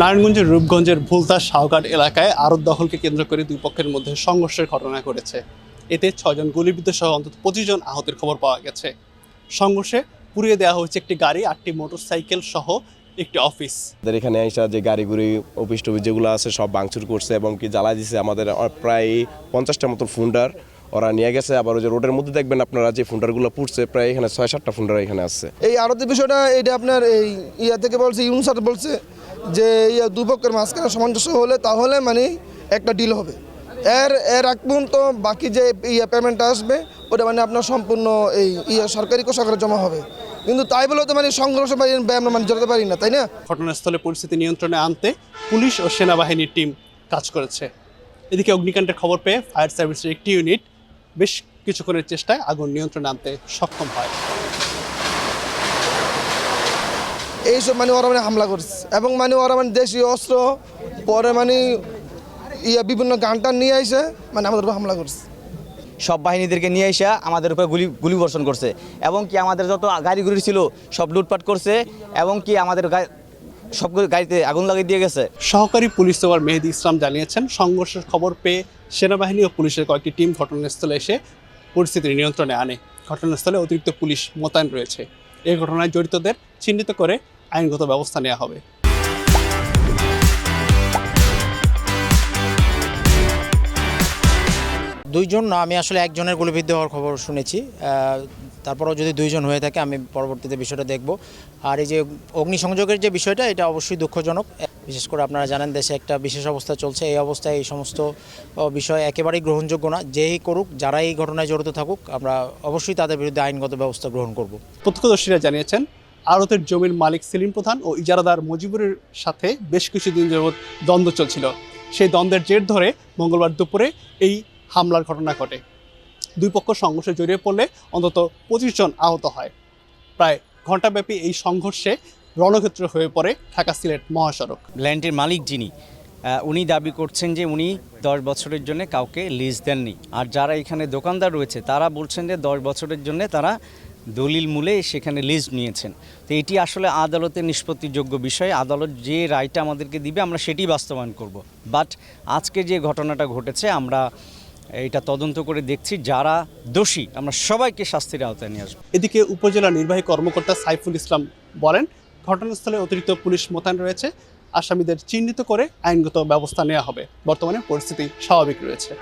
নারায়ণগঞ্জের রূপগঞ্জের ভুলতা শাহঘাট এলাকায় আরব দখলকে কেন্দ্র করে দুই পক্ষের মধ্যে সংঘর্ষের ঘটনা ঘটেছে। এতে ছয়জন গুলিবিদ্ধ সহ অন্তত পঁচিশ জন আহতের খবর পাওয়া গেছে। সংঘর্ষে পুড়িয়ে দেওয়া হয়েছে একটি গাড়ি আটটি মোটরসাইকেল সহ একটি অফিস। আমাদের এখানে আইসা যে গাড়িগুড়ি অফিস টফিস যেগুলো আছে সব ভাঙচুর করছে এবং কি জ্বালা দিছে। আমাদের প্রায় পঞ্চাশটা মতো ফুন্ডার ওরা নিয়ে গেছে। আবার ওই যে রোডের মধ্যে দেখবেন আপনারা যে ফুন্ডারগুলো পুড়ছে প্রায় এখানে ছয় সাতটা ফুন্ডার এখানে আছে। এই আরতি বিষয়টা এটা আপনার এই ইয়া থেকে বলছে ইউনসার বলছে। যে ইয়া দুপক্ষের মাঝখানে সামঞ্জস্য হলে তাহলে মানে একটা ডিল হবে। এর এর আগ পর্যন্ত বাকি যে ইয়ে পেমেন্টটা আসবে, ওটা মানে আপনার সম্পূর্ণ এই ইয়ে সরকারি কোষাগারে জমা হবে। কিন্তু তাই বলে তো মানে সংঘর্ষ আমরা মানে জড়াতে পারি না, তাই না? ঘটনাস্থলে পরিস্থিতি নিয়ন্ত্রণে আনতে পুলিশ ও সেনাবাহিনীর টিম কাজ করেছে। এদিকে অগ্নিকাণ্ডের খবর পেয়ে ফায়ার সার্ভিসের একটি ইউনিট বেশ কিছুক্ষণের চেষ্টায় আগুন নিয়ন্ত্রণে আনতে সক্ষম হয়। এইসব মানে ওরা মানে হামলা করছে। এবং মানে ওরা মানে দেশীয় অস্ত্র পরে মানে ইয়া বিভিন্ন গানটা নিয়ে আইসে মানে আমাদের উপর হামলা করছে। সব বাহিনীদেরকে নিয়ে এসে আমাদের উপরে গুলি গুলি বর্ষণ করছে। এবং কি আমাদের যত গাড়িগুলি ছিল সব লুটপাট করছে এবং কি আমাদের গা- সব গাড়িতে আগুন লাগিয়ে দিয়ে গেছে। সহকারী পুলিশ সুপার মেহেদি ইসলাম জানিয়েছেন সংঘর্ষের খবর পেয়ে সেনাবাহিনী ও পুলিশের কয়েকটি টিম ঘটনাস্থলে এসে পরিস্থিতি নিয়ন্ত্রণে আনে। ঘটনাস্থলে অতিরিক্ত পুলিশ মোতায়েন রয়েছে। এই ঘটনায় জড়িতদের চিহ্নিত করে আইনগত ব্যবস্থা নেওয়া হবে। দুইজন না, আমি আসলে একজনের গুলিবিদ্ধ হওয়ার খবর শুনেছি। তারপরেও যদি দুইজন হয়ে থাকে, আমি পরবর্তীতে বিষয়টা দেখব। আর এই যে অগ্নিসংযোগের যে বিষয়টা, এটা অবশ্যই দুঃখজনক। বিশেষ করে আপনারা জানেন দেশে একটা বিশেষ অবস্থা চলছে। এই অবস্থায় এই সমস্ত বিষয় একেবারেই গ্রহণযোগ্য না। যেই করুক যারা এই ঘটনায় জড়িত থাকুক, আমরা অবশ্যই তাদের বিরুদ্ধে আইনগত ব্যবস্থা গ্রহণ করব। প্রত্যক্ষদর্শীরা জানিয়েছেন, আড়তের জমির মালিক সেলিম প্রধান ও ইজারাদার মুজিবুরের সাথে বেশ কিছুদিন যাবৎ দ্বন্দ্ব চলছিল। সেই দ্বন্দ্বের জের ধরে মঙ্গলবার দুপুরে এই হামলার ঘটনা ঘটে। দুই পক্ষ সংঘর্ষে জড়িয়ে পড়লে অন্তত পঁচিশ জন আহত হয়। প্রায় ঘণ্টাব্যাপী এই সংঘর্ষে রণক্ষেত্র হয়ে পড়ে ঢাকা সিলেট মহাসড়ক। ল্যান্ডের মালিক যিনি উনি দাবি করছেন যে উনি দশ বছরের জন্য কাউকে লিজ দেননি। আর যারা এখানে দোকানদার রয়েছে তারা বলছেন যে দশ বছরের জন্য তারা দলিল মূলে সেখানে লিজ নিয়েছেন। তো এটি আসলে আদালতের নিষ্পত্তিযোগ্য বিষয়। আদালত যে রায়টা আমাদেরকে দিবে আমরা সেটি বাস্তবায়ন করব। বাট আজকে যে ঘটনাটা ঘটেছে আমরা এটা তদন্ত করে দেখছি যারা দোষী আমরা সবাইকে শাস্তির আওতায় নিয়ে আসব। এদিকে উপজেলা নির্বাহী কর্মকর্তা সাইফুল ইসলাম বলেন ঘটনাস্থলে অতিরিক্ত পুলিশ মোতায়েন রয়েছে। আসামিদের চিহ্নিত করে আইনগত ব্যবস্থা নেওয়া হবে। বর্তমানে পরিস্থিতি স্বাভাবিক রয়েছে।